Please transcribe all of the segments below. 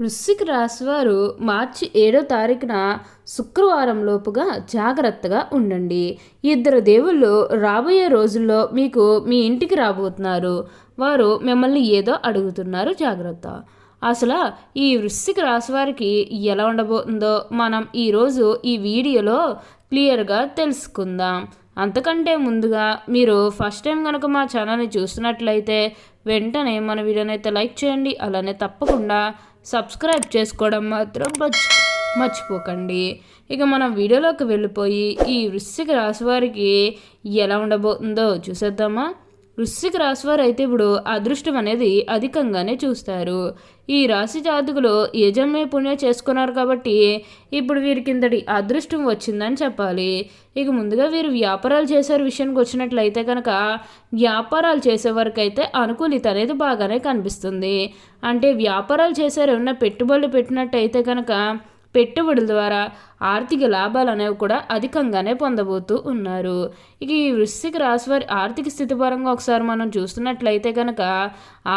వృశ్చిక రాశివారు మార్చి ఏడో తారీఖున శుక్రవారం లోపుగా జాగ్రత్తగా ఉండండి. ఇద్దరు దేవుళ్ళు రాబోయే రోజుల్లో మీకు మీ ఇంటికి రాబోతున్నారు. వారు మిమ్మల్ని ఏదో అడుగుతున్నారు జాగ్రత్త. అసలు ఈ వృశ్చిక రాశి వారికి ఎలా ఉండబోతుందో మనం ఈరోజు ఈ వీడియోలో క్లియర్గా తెలుసుకుందాం. అంతకంటే ముందుగా మీరు ఫస్ట్ టైం కనుక మా ఛానల్ని చూస్తున్నట్లయితే వెంటనే మన వీడియోనైతే లైక్ చేయండి. అలానే తప్పకుండా సబ్స్క్రైబ్ చేసుకోవడం మాత్రం మర్చి మర్చిపోకండి. ఇక మనం వీడియోలోకి వెళ్ళిపోయి ఈ వృశ్చిక రాశి వారికి ఎలా ఉండబోతుందో చూసేద్దామా? వృశ్చిక రాశి వారు అయితే ఇప్పుడు అదృష్టం అనేది అధికంగానే చూస్తారు. ఈ రాశి జాతకులు ఏ జన్మే పుణ్యం చేసుకున్నారు కాబట్టి ఇప్పుడు వీరికి ఇంతటి అదృష్టం వచ్చిందని చెప్పాలి. ఇక ముందుగా వీరు వ్యాపారాలు చేసే విషయానికి వచ్చినట్లయితే కనుక వ్యాపారాలు చేసే వరకు అయితే అనుకూలిత అనేది బాగానే కనిపిస్తుంది. అంటే వ్యాపారాలు చేసే ఏమైనా పెట్టుబడులు పెట్టినట్టయితే కనుక పెట్టుబడుల ద్వారా ఆర్థిక లాభాలు అనేవి కూడా అధికంగానే పొందబోతూ ఉన్నారు. ఇక ఈ వృశ్చిక రాశి వారి ఆర్థిక స్థితి పరంగా ఒకసారి మనం చూస్తున్నట్లయితే కనుక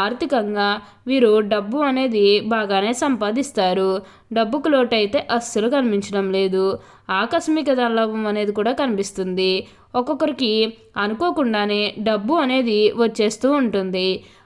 ఆర్థికంగా వీరు డబ్బు అనేది బాగానే సంపాదిస్తారు. డబ్బుకు లోటు అయితే అస్సలు కనిపించడం లేదు. ఆకస్మిక ధనలాభం అనేది కూడా కనిపిస్తుంది. ఒక్కొక్కరికి అనుకోకుండానే డబ్బు అనేది వచ్చేస్తూ ఉంటుంది.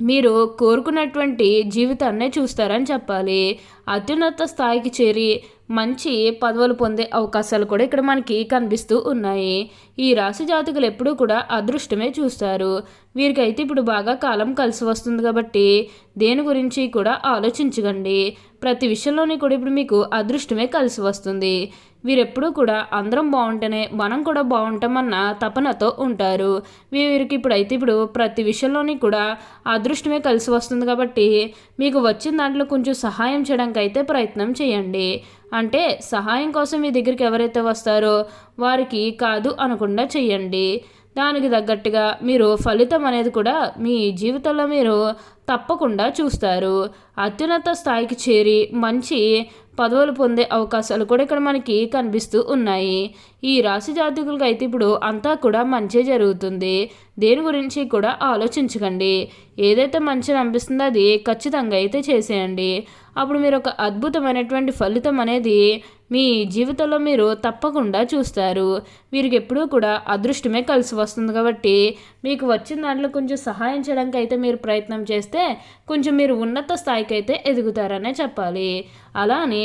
మీరు కోరుకున్నటువంటి జీవితాన్నే చూస్తారని చెప్పాలి. అత్యున్నత స్థాయికి చేరి మంచి పదవులు పొందే అవకాశాలు కూడా ఇక్కడ మనకి కనిపిస్తూ ఉన్నాయి. ఈ రాశి జాతకులు ఎప్పుడూ కూడా అదృష్టమే చూస్తారు. వీరికైతే ఇప్పుడు బాగా కాలం కలిసి వస్తుంది కాబట్టి దేని గురించి కూడా ఆలోచించకండి. ప్రతి విషయంలోని కూడా ఇప్పుడు మీకు అదృష్టమే కలిసి వస్తుంది. వీరెప్పుడూ కూడా అందరం బాగుంటేనే మనం కూడా బాగుంటామన్న తపనతో ఉంటారు. వీరికి ఇప్పుడైతే ఇప్పుడు ప్రతి విషయంలోని కూడా అదృష్టమే కలిసి వస్తుంది కాబట్టి మీకు వచ్చిన దాంట్లో కొంచెం సహాయం చేయడానికి అయితే ప్రయత్నం చేయండి. అంటే సహాయం కోసం మీ దగ్గరికి ఎవరైతే వస్తారో వారికి కాదు అనకుండా చెయ్యండి. దానికి తగ్గట్టుగా మీరు ఫలితం అనేది కూడా మీ జీవితంలో మీరు తప్పకుండా చూస్తారు. అత్యున్నత స్థాయికి చేరి మంచి పదవులు పొందే అవకాశాలు కూడా ఇక్కడ మనకి కనిపిస్తూ ఉన్నాయి. ఈ రాశి జాతకులకు అయితే ఇప్పుడు అంతా కూడా మంచి జరుగుతుంది. దేని గురించి కూడా ఆలోచించకండి. ఏదైతే మంచిగా అనిపిస్తుందో అది ఖచ్చితంగా అయితే చేసేయండి. అప్పుడు మీరు ఒక అద్భుతమైనటువంటి ఫలితం అనేది మీ జీవితంలో మీరు తప్పకుండా చూస్తారు. వీరికి ఎప్పుడూ కూడా అదృష్టమే కలిసి వస్తుంది కాబట్టి మీకు వచ్చిన దాంట్లో కొంచెం సహాయం చేయడానికి అయితే మీరు ప్రయత్నం చేస్తే కొంచెం మీరు ఉన్నత స్థాయికి అయితే ఎదుగుతారనే చెప్పాలి. అలానే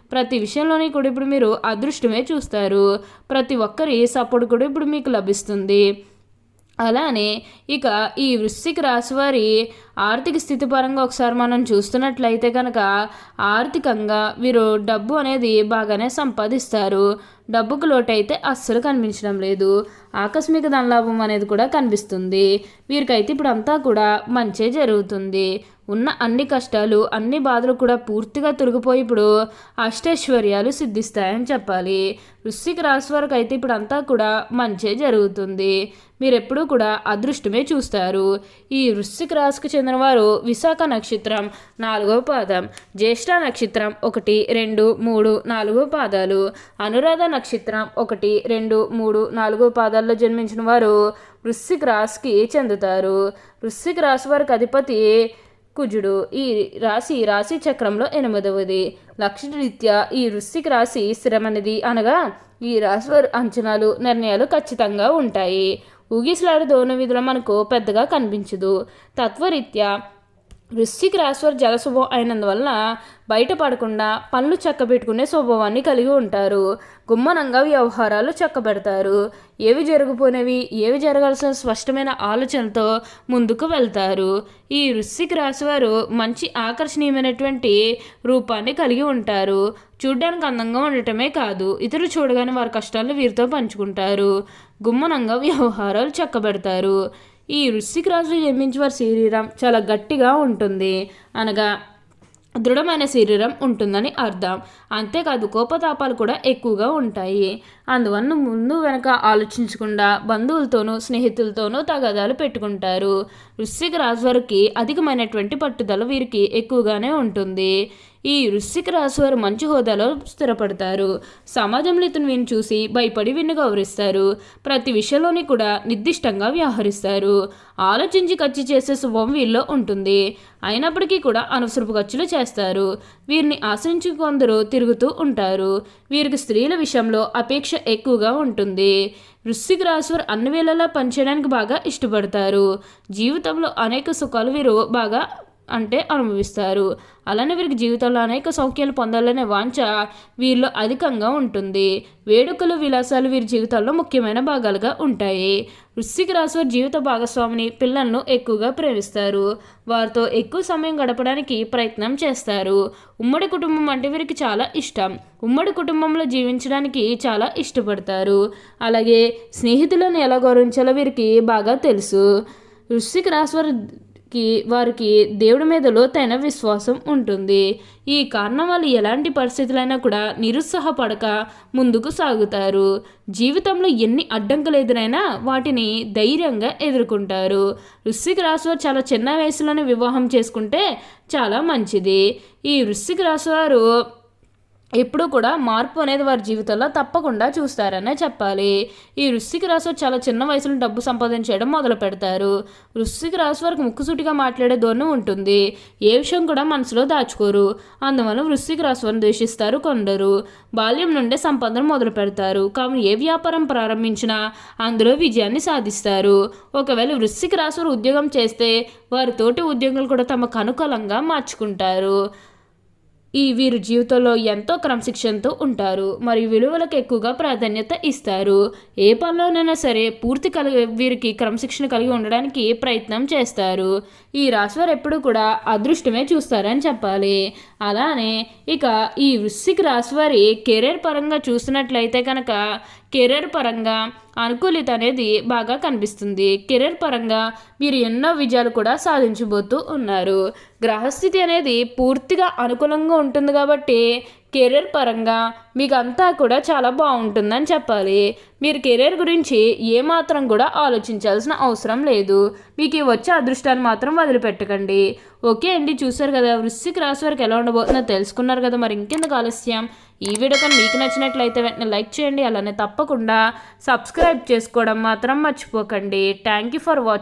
ప్రతి విషయంలోని కూడా ఇప్పుడు మీరు అదృష్టమే చూస్తారు. ప్రతి ఒక్కరి సపోర్ట్ కూడా ఇప్పుడు మీకు లభిస్తుంది. అలానే ఇక ఈ వృశ్చిక రాశి వారి ఆర్థిక స్థితి పరంగా ఒకసారి మనం చూస్తున్నట్లయితే కనుక ఆర్థికంగా వీరు డబ్బు అనేది బాగానే సంపాదిస్తారు. డబ్బుకు లోటైతే అస్సలు కనిపించడం లేదు. ఆకస్మిక ధనలాభం అనేది కూడా కనిపిస్తుంది. వీరికైతే ఇప్పుడు అంతా కూడా మంచే జరుగుతుంది. ఉన్న అన్ని కష్టాలు అన్ని బాధలు కూడా పూర్తిగా తొలగిపోయి ఇప్పుడు అష్టైశ్వర్యాలు సిద్ధిస్తాయని చెప్పాలి. వృశ్చిక రాశి వరకు అయితే ఇప్పుడు అంతా కూడా మంచే జరుగుతుంది. మీరు ఎప్పుడూ కూడా అదృష్టమే చూస్తారు. ఈ వృశ్చిక రాశికి చెందినవారు విశాఖ నక్షత్రం నాలుగవ పాదం జ్యేష్ఠ నక్షత్రం ఒకటి రెండు మూడు నాలుగో పాదాలు అనురాధ నక్షత్రం ఒకటి రెండు మూడు నాలుగు పాదాల్లో జన్మించిన వారు వృశ్చిక రాశికి చెందుతారు. వృశ్చిక రాశి వారికి అధిపతి కుజుడు. ఈ రాశి రాశి చక్రంలో ఎనిమిదవది. లక్షణరీత్యా ఈ వృశ్చిక రాశి స్థిరమైనది అనగా ఈ రాశి వారి అంచనాలు నిర్ణయాలు ఖచ్చితంగా ఉంటాయి. ఊగిసలాడు దోన విధులు మనకు పెద్దగా కనిపించదు. తత్వరీత్యా వృశ్చిక రాశివారు జలశుభం అయినందువలన బయటపడకుండా పనులు చక్కబెట్టుకునే స్వభావాన్ని కలిగి ఉంటారు. గుమ్మనంగా వ్యవహారాలు చక్కబెడతారు. ఏవి జరగపోయినవి ఏవి జరగాల్సిన స్పష్టమైన ఆలోచనతో ముందుకు వెళ్తారు. ఈ వృశ్చిక రాశివారు మంచి ఆకర్షణీయమైనటువంటి రూపాన్ని కలిగి ఉంటారు. చూడ్డానికి అందంగా ఉండటమే కాదు ఇతరులు చూడగానే వారి కష్టాలను వీరితో పంచుకుంటారు. గుమ్మనంగా వ్యవహారాలు చక్కబెడతారు. ఈ వృశ్చిక రాశిలో జన్మించేవారి శరీరం చాలా గట్టిగా ఉంటుంది. అనగా దృఢమైన శరీరం ఉంటుందని అర్థం. అంతేకాదు కోపతాపాలు కూడా ఎక్కువగా ఉంటాయి. అందువల్ల ముందు వెనక ఆలోచించకుండా బంధువులతోనూ స్నేహితులతోనూ తగాదాలు పెట్టుకుంటారు. వృశ్చిక రాశి వారికి అధికమైనటువంటి పట్టుదల వీరికి ఎక్కువగానే ఉంటుంది. ఈ వృశ్చిక రాశివారు మంచి హోదాలో స్థిరపడతారు. సమాజంలో ఇతను వీని చూసి భయపడి విన్ను గౌరవిస్తారు. ప్రతి విషయంలోని కూడా నిర్దిష్టంగా వ్యవహరిస్తారు. ఆలోచించి ఖర్చు చేసే శుభం వీరిలో ఉంటుంది. అయినప్పటికీ కూడా అనవసరపు ఖర్చులు చేస్తారు. వీరిని ఆశ్రయించి కొందరు తిరుగుతూ ఉంటారు. వీరికి స్త్రీల విషయంలో అపేక్ష ఎక్కువగా ఉంటుంది. వృశ్చిక రాశివారు అన్ని వేళలా పనిచేయడానికి బాగా ఇష్టపడతారు. జీవితంలో అనేక సుఖాలు వీరు బాగా అంటే అనుభవిస్తారు. అలానే వీరికి జీవితంలో అనేక సౌఖ్యాలు పొందాలనే వాంఛ వీరిలో అధికంగా ఉంటుంది. వేడుకలు విలాసాలు వీరి జీవితాల్లో ముఖ్యమైన భాగాలుగా ఉంటాయి. వృశ్చిక రాశి వారి జీవిత భాగస్వామిని పిల్లలను ఎక్కువగా ప్రేమిస్తారు. వారితో ఎక్కువ సమయం గడపడానికి ప్రయత్నం చేస్తారు. ఉమ్మడి కుటుంబం అంటే వీరికి చాలా ఇష్టం. ఉమ్మడి కుటుంబంలో జీవించడానికి చాలా ఇష్టపడతారు. అలాగే స్నేహితులను ఎలా గౌరవించాలో వీరికి బాగా తెలుసు. వృశ్చిక రాశి వారి కి వారికి దేవుడి మీద లోతైన విశ్వాసం ఉంటుంది. ఈ కారణం వల్ల ఎలాంటి పరిస్థితులైనా కూడా నిరుత్సాహపడక ముందుకు సాగుతారు. జీవితంలో ఎన్ని అడ్డంకులు ఎదురైనా వాటిని ధైర్యంగా ఎదుర్కొంటారు. వృశ్చిక రాశివారు చాలా చిన్న వయసులోనే వివాహం చేసుకుంటే చాలా మంచిది. ఈ వృశ్చిక రాశివారు ఎప్పుడూ కూడా మార్పు అనేది వారి జీవితంలో తప్పకుండా చూస్తారనే చెప్పాలి. ఈ వృశ్చిక రాశి చాలా చిన్న వయసులో డబ్బు సంపాదించడం మొదలు పెడతారు. వృశ్చిక రాశి వారికి ముక్కుసూటిగా మాట్లాడే ధోరణి ఉంటుంది. ఏ విషయం కూడా మనసులో దాచుకోరు. అందువల్ల వృశ్చిక రాశి వారిని ద్వేషిస్తారు కొందరు. బాల్యం నుండే సంపాదన మొదలు పెడతారు. కావున ఏ వ్యాపారం ప్రారంభించినా అందులో విజయాన్ని సాధిస్తారు. ఒకవేళ వృశ్చిక రాశి వారు ఉద్యోగం చేస్తే వారి తోటి ఉద్యోగులు కూడా తమకు అనుకూలంగా మార్చుకుంటారు. ఈ వీరు జీవితంలో ఎంతో క్రమశిక్షణతో ఉంటారు మరియు విలువలకు ఎక్కువగా ప్రాధాన్యత ఇస్తారు. ఏ పనిలోనైనా సరే పూర్తి కలిగి వీరికి క్రమశిక్షణ కలిగి ఉండడానికి ప్రయత్నం చేస్తారు. ఈ రాశివారు ఎప్పుడు కూడా అదృష్టమే చూస్తారని చెప్పాలి. అలానే ఇక ఈ వృశ్చిక రాశివారి కెరీర్ పరంగా చూసినట్లయితే కనుక కెరీర్ పరంగా అనుకూలిత అనేది బాగా కనిపిస్తుంది. కెరీర్ పరంగా మీరు ఎన్నో విజయాలు కూడా సాధించబోతూ ఉన్నారు. గ్రహస్థితి అనేది పూర్తిగా అనుకూలంగా ఉంటుంది కాబట్టి కెరీర్ పరంగా మీకు అంతా కూడా చాలా బాగుంటుందని చెప్పాలి. మీరు కెరీర్ గురించి ఏమాత్రం కూడా ఆలోచించాల్సిన అవసరం లేదు. మీకు వచ్చే అదృష్టాన్ని మాత్రం వదిలిపెట్టకండి. ఓకే అండి చూసారు కదా వృశ్చిక రాశి వారికి ఎలా ఉండబోతుందో తెలుసుకున్నారు కదా మరి ఇంకెందుకు ఆలస్యం? ఈ వీడియో కానీ మీకు నచ్చినట్లయితే వెంటనే లైక్ చేయండి అలానే తప్పకుండా సబ్స్క్రైబ్ చేసుకోవడం మాత్రం మర్చిపోకండి. Thank you for watching